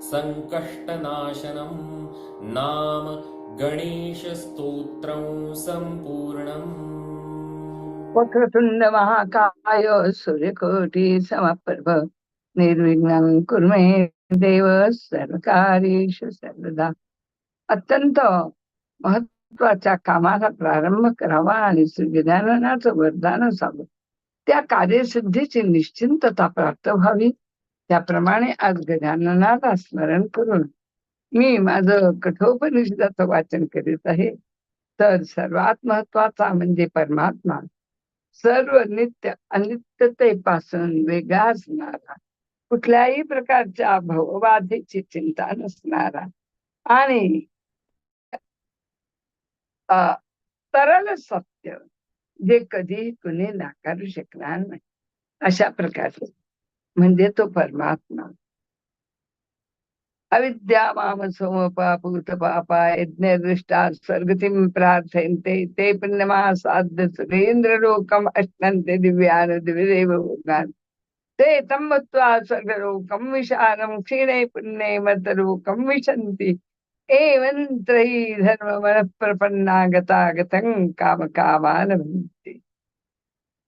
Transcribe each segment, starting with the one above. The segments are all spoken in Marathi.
सङ्कष्टनाशनं नाम गणेशस्तोत्रं सम्पूर्णम्। वक्रतुंड महाकाय सूर्यकोटी समप्रभ निर्विघ्नं कुर्मे देव सर्वकार्येषु सर्वदा। अत्यंत महत्त्वाच्या कामाला प्रारंभ करावा आणि सूर्यज्ञानाचं वरदान असावं त्या कार्यसिद्धीची निश्चिंतता प्राप्त व्हावी। त्याप्रमाणे आज गजाननाला स्मरण करून मी माझं कठोपनिषदाचं वाचन करीत आहे. तर सर्वात महत्त्वाचा म्हणजे परमात्मा. सर्व नित्य अनित्यतेपासून वेगळा असणारा. कुठल्याही प्रकारच्या भवबाधेची चिंता नसणारा. आणि तरल सत्य जे कधी कुणी नाकारू शकणार नाही. अशा प्रकारचे. म्हणजे तो परमात्मा. अविद्या माम सोमपा पूत पापा यज्ञदृष्टा स्वर्गतिम प्रार्थयन्ते ते पुण्यमा साध्य सुरेंद्र लोकम अश्नन्ते दिव्यान दिव्यदेव भोगान। ते तं मत्वा स्वर्गलोकं विशालं क्षीणे पुण्ये मर्तलोकं विशन्ति। एवं त्रयी धर्म प्रपन्ना गता गतं काम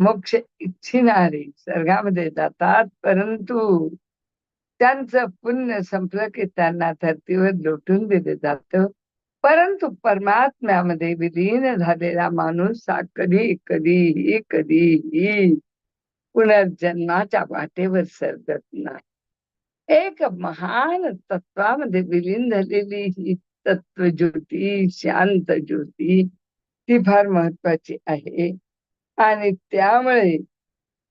मोक्ष इच्छिणारे स्वर्गामध्ये जातात परंतु त्यांचं पुण्य संपलं की त्यांना धर्तीवर लोटून दिलं जात. परंतु परमात्म्यामध्ये विलीन झालेला माणूस हा कधी कधीही कधीही पुनर्जन्माच्या वाटेवर सरगत नाही. एक महान तत्वामध्ये विलीन झालेली ही तत्व ज्योती शांत ज्योती ती फार महत्वाची आहे. आणि त्यामुळे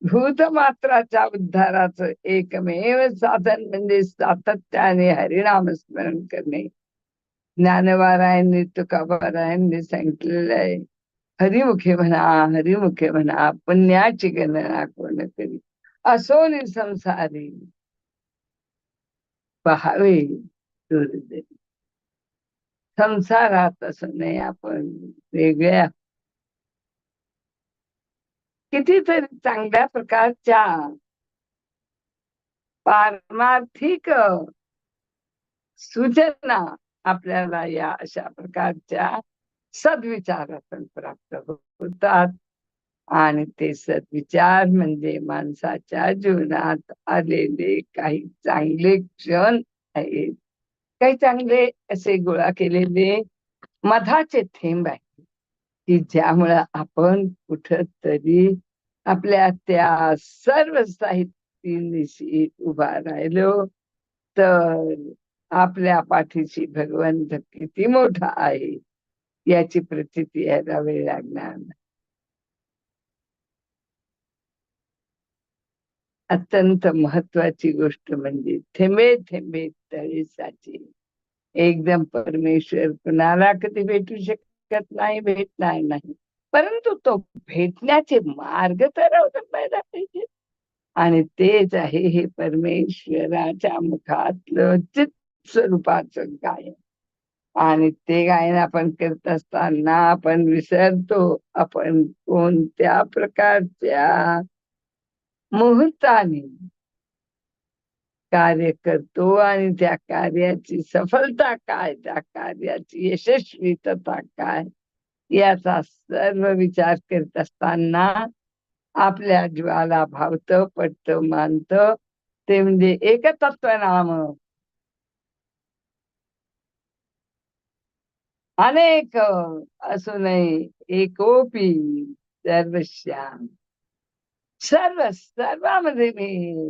भूतमात्राच्या उद्धाराचं एकमेव साधन म्हणजे सातत्याने हरिनाम स्मरण करणे. ज्ञानवारायांनी तुकाबारायांनी सांगितलेलं आहे हरिमुखे म्हणा हरिमुखे म्हणा पुण्याची गणना कोण करी? असो संसारी पहावे संसारात असं नाही आपण वेगळ्या कितीतरी चांगल्या प्रकारच्या पारमार्थिक सूचना आपल्याला या अशा प्रकारच्या सद्विचारातून प्राप्त होतात आणि ते सद्विचार म्हणजे माणसाच्या जीवनात आलेले काही चांगले क्षण आहेत काही चांगले असे गोळा केलेले मधाचे थेंब आहेत की ज्यामुळं आपण कुठं तरी आपल्या त्या सर्व साहित्यानिशी उभा राहिलो तर आपल्या पाठीशी भगवंत किती मोठा आहे याची प्रचिती यायला वेळ लागणार अत्यंत महत्वाची गोष्ट म्हणजे थेंबे थेंबे तळी साचे एकदम परमेश्वर कुणाला कधी भेटू शकत नाही भेटणार नाही परंतु तो भेटण्याचे मार्ग ठरवलं पाहिजे. आणि तेच आहे हे परमेश्वराच्या मुखातलं चित स्वरूपाचं गायन. आणि ते गायन आपण करत असताना आपण विसरतो आपण कोणत्या प्रकारच्या मुहूर्ताने कार्य करतो आणि त्या कार्याची सफलता काय? त्या कार्याची यशस्वीतता काय? याचा सर्व विचार करत असताना आपल्या जीवाला भावत पटत मानत. ते म्हणजे एकतत्व नाम. अनेक असूनही एकोपी सर्वश्याम. सर्व सर्वामध्ये मी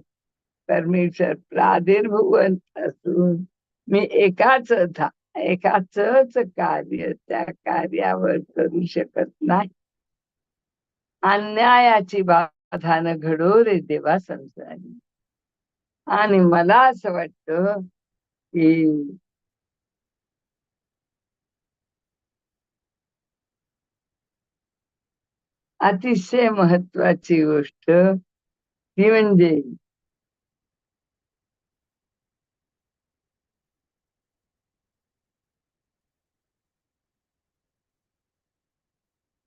परमेश्वर प्रादुर्भुवंत असून मी एकाच एकाच कार्य त्या कार्यावर करू शकत नाही. अन्यायाची बाधा न घडो रे देवा संसारी. आणि मला असं वाटतं की अतिशय महत्वाची गोष्ट ती म्हणजे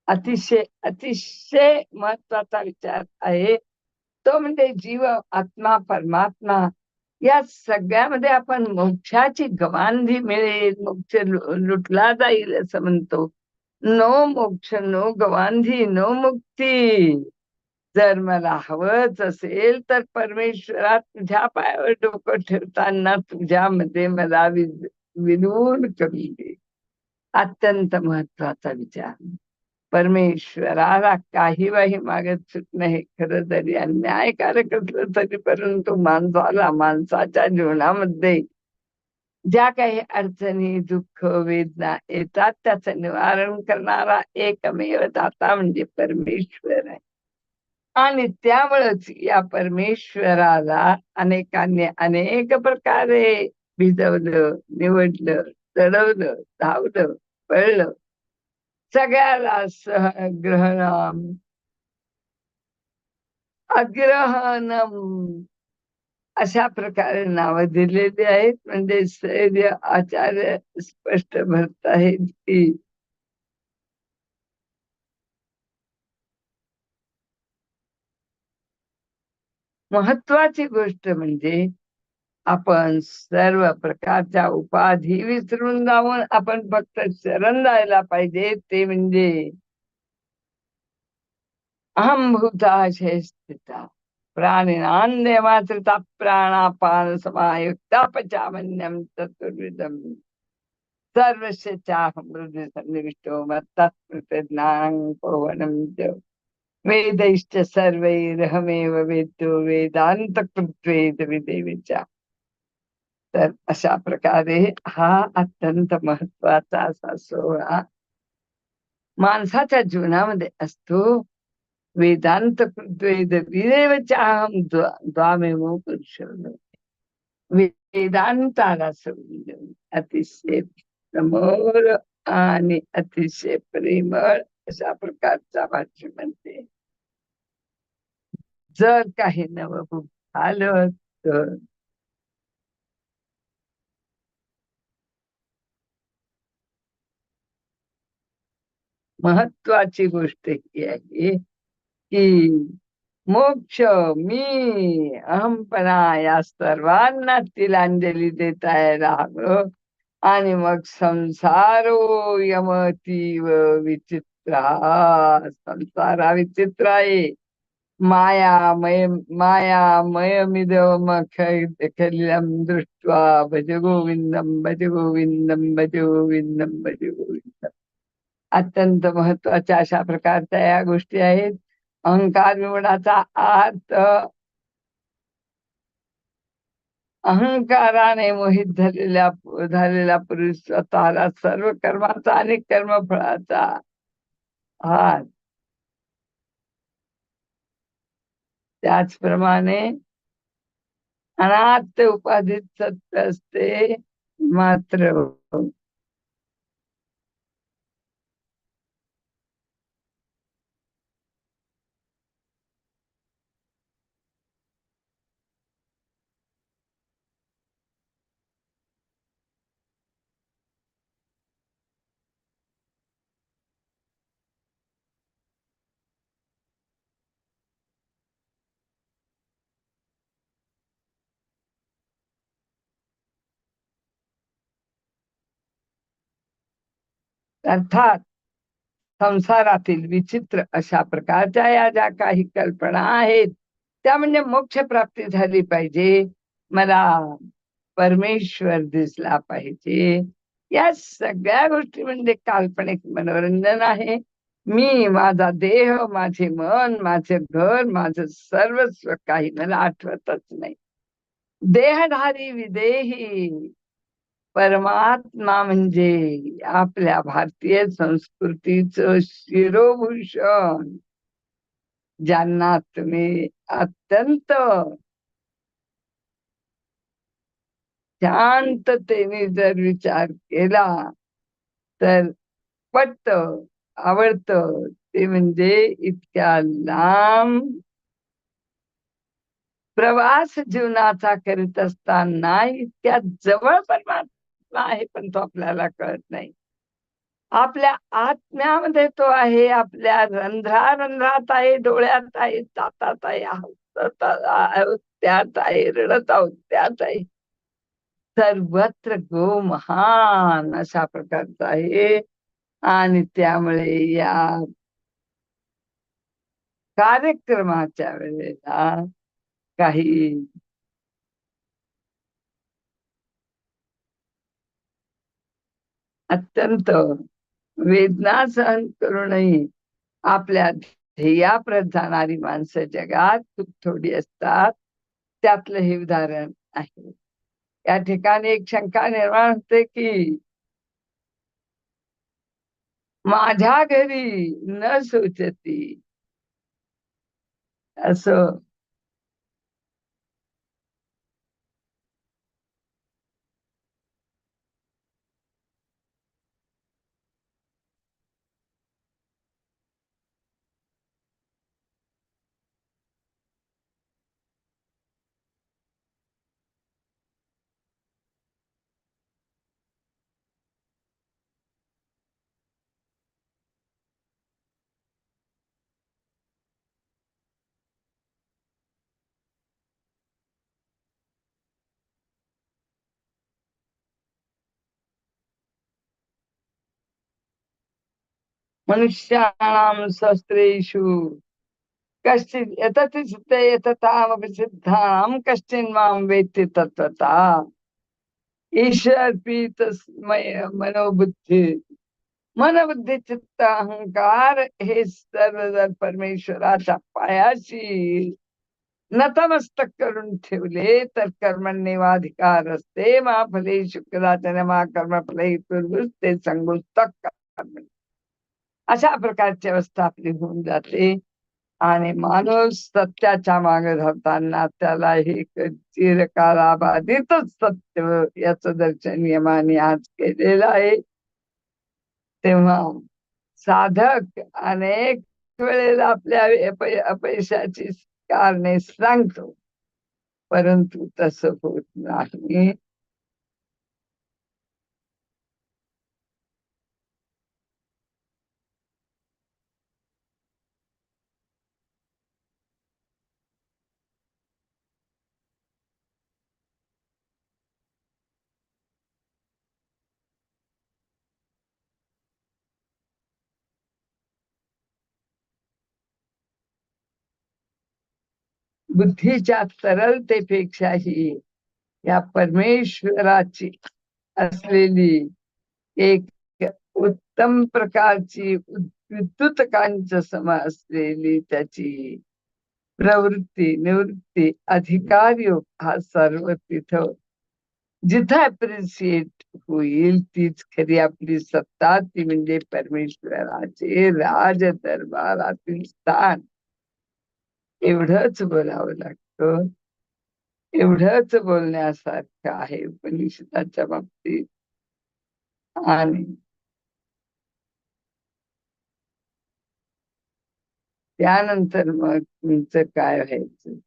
अतिशय अतिशय महत्त्वाचा विचार आहे. तो म्हणजे जीव आत्मा परमात्मा. या सगळ्यामध्ये आपण मोक्षाची गवांधी मिळेल मोक्ष लुटला जाईल असं म्हणतो. नो मोक्ष नो गवांधी नो मुक्ती. जर मला हवंच असेल तर परमेश्वरा तुझ्या पायावर डोकं ठेवताना तुझ्यामध्ये मला विदूर कमी दे. अत्यंत महत्त्वाचा विचार. परमेश्वराला काही वाही मागत सुटणं हे खरं तरी अन्यायकारक असलं तरी परंतु माणसाला माणसाच्या जीवनामध्ये ज्या काही अडचणी दुःख वेदना येतात त्याचं निवारण करणारा एकमेव दाता म्हणजे परमेश्वर आहे. आणि त्यामुळेच या परमेश्वराला अनेकांनी अनेक प्रकारे भिजवलं निवडलं चढवलं धावलं पळलं. सगळ्याला सहग्रहणम अग्रहणम. अशा प्रकारे नाव दिलेली आहेत. म्हणजे सैर्य आचार्य स्पष्ट भरत आहेत की महत्वाची गोष्ट म्हणजे आपण सर्व प्रकारच्या उपाधी विसरून जाऊन आपण फक्त शरण जायला पाहिजे ते म्हणजे अहम भूताशय प्राणिनान देवात्रिता प्राणापान समायुक्ता पचामन्यम चतुर्विधम. सर्वस्य चाहम हृदय सन्निविष्टो मत्तस्मृतज्ञानं पवनं च वेदैश्च सर्वैरहमेव वेद्यो वेदांत कृत्वेद तर अशा प्रकारे हा अत्यंत महत्त्वाचा असा सोहळा माणसाच्या जीवनामध्ये असतो. वेदांत द्वेद विदेवचाहम द्वामेव पुरुष वेदांताला सोडून अतिशय समोर आणि अतिशय प्रेमळ अशा प्रकारचा भाष्य म्हणते. जर काही नवभूत झालं तर महत्वाची गोष्ट ही आहे की मोक्ष मी अहमपणा या सर्वांना तिलांजली देता यायला हवं आणि मग संसारो यमतीव विचित्रा संसारा विचित्र आहे मायामय मायामयमिदम दृष्ट्वा भज गोविंदम भज गोविंदम भज गोविंदम भज गोविंदम. अत्यंत महत्त्वाच्या अशा प्रकारच्या या गोष्टी आहेत. अहंकार विवडाचा आत अहंकाराने मोहित झालेल्या झालेला पुरुष स्वतःला सर्व कर्माचा आणि कर्मफळाचा हात त्याचप्रमाणे अनाथ उपाधित सत्य असते मात्र अर्थात संसारातील विचित्र अशा प्रकारच्या या ज्या काही कल्पना आहेत त्या म्हणजे मोक्ष प्राप्ती झाली पाहिजे. मला परमेश्वर दिसला पाहिजे. या सगळ्या गोष्टी म्हणजे काल्पनिक मनोरंजन आहे. मी माझा देह माझे मन माझे घर माझं सर्वस्व काही मला आठवतच नाही. देहधारी विदेही परमात्मा म्हणजे आपल्या भारतीय संस्कृतीचं शिरोभूषण ज्यांना तुम्ही अत्यंत शांततेने जर विचार केला तर पटत आवडत ते म्हणजे इतक्या लांब प्रवास जीवनाचा करीत असताना इतक्या जवळ परमात्मा आहे पण तो आपल्याला कळत नाही. आपल्या आत्म्यामध्ये तो आहे आपल्या रंध्रा रंध्रात आहे डोळ्यात आहे दातात आहे हसत त्यात आहे रडत आहोत त्यात आहे. सर्वत्र गो महान अशा प्रकारचा आहे. आणि त्यामुळे या कार्यक्रमाच्या वेळेला काही अत्यंत वेदना सहन करूनही आपल्या ध्येयाप्रत जाणारी माणसं जगात खूप थोडी असतात. त्यातलं हे उदाहरण आहे. या ठिकाणी एक शंका निर्माण होते की माझ्या घरी न सुचती असं मनुष्याणां शस्त्रेषु। कश्चित् यतति सिद्धे यततामपि सिद्धानां कश्चिन् मां वेत्ति तत्त्वता। ईश्वर तस्मय मनोबुद्धि। मनबुद्धी चित्त अहंकार हे सर्व परमेश्वरा परमेश्वराच्या पायाशी नतमस्तक करून ठेवले तर कर्मण्यवाधिकार असते मा फले शुक्राचन मा कर्म फले ते संगुस्तक कर्म अशा प्रकारची अवस्था आपली होऊन जाते. आणि माणूस सत्याच्या मागे धावताना त्याला हे चिरकालाबाधितच सत्य याच दर्शन नियमाने आज केलेलं आहे. तेव्हा साधक अनेक वेळेला आपल्या अपयशाची कारणे सांगतो. परंतु तसं होत नाही. बुद्धीच्या तरलतेपेक्षाही या परमेश्वराची असलेली एक उत्तम प्रकारची विद्युत सम असलेली त्याची प्रवृत्ती निवृत्ती अधिकार योग हा सर्व तिथं जिथं अप्रिशिएट होईल तीच खरी आपली सत्ता ती म्हणजे परमेश्वराचे राज दरबारातील स्थान. एवढंच बोलावं लागतं. एवढंच बोलण्यासारखं आहे उपनिषदाच्या बाबतीत. आणि त्यानंतर मग तुमचं काय व्हायचं?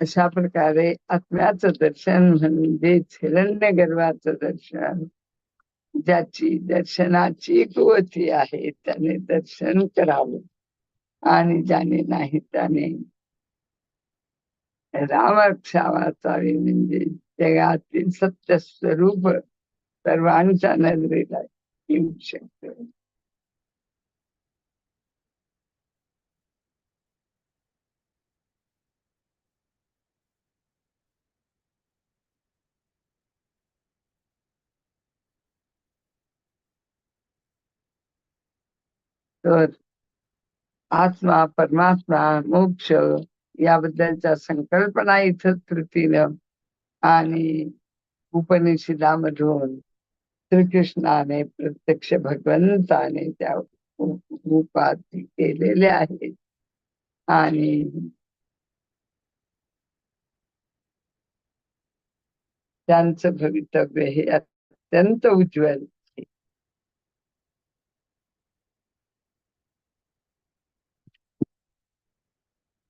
अशा प्रकारे आत्म्याचं दर्शन म्हणजे हिरण्य गर्भाचं दर्शन. ज्याची दर्शनाची कुवती आहे त्याने दर्शन करावं. आणि ज्याने नाही त्याने रामरक्षा वाचावी म्हणजे जगातील सत्य स्वरूप सर्वांच्या नजरेला येऊ शकतो. तर आत्मा परमात्मा मोक्ष याबद्दलच्या संकल्पना इथं तृतीनं आणि उपनिषदामधून श्रीकृष्णाने प्रत्यक्ष भगवंताने त्या रूपात केलेले आहेत. आणि त्यांचं भवितव्य हे अत्यंत उज्ज्वल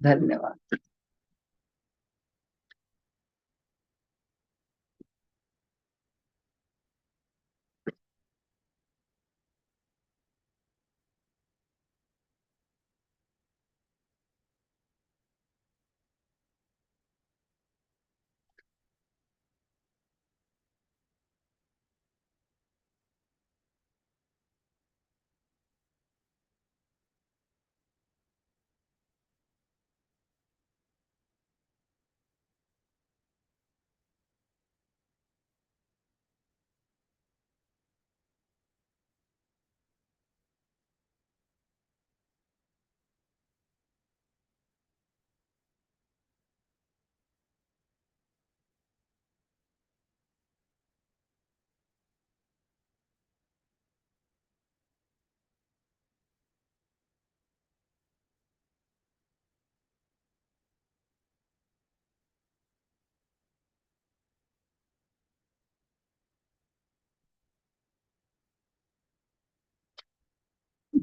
धन्यवाद.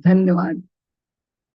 धन्यवाद.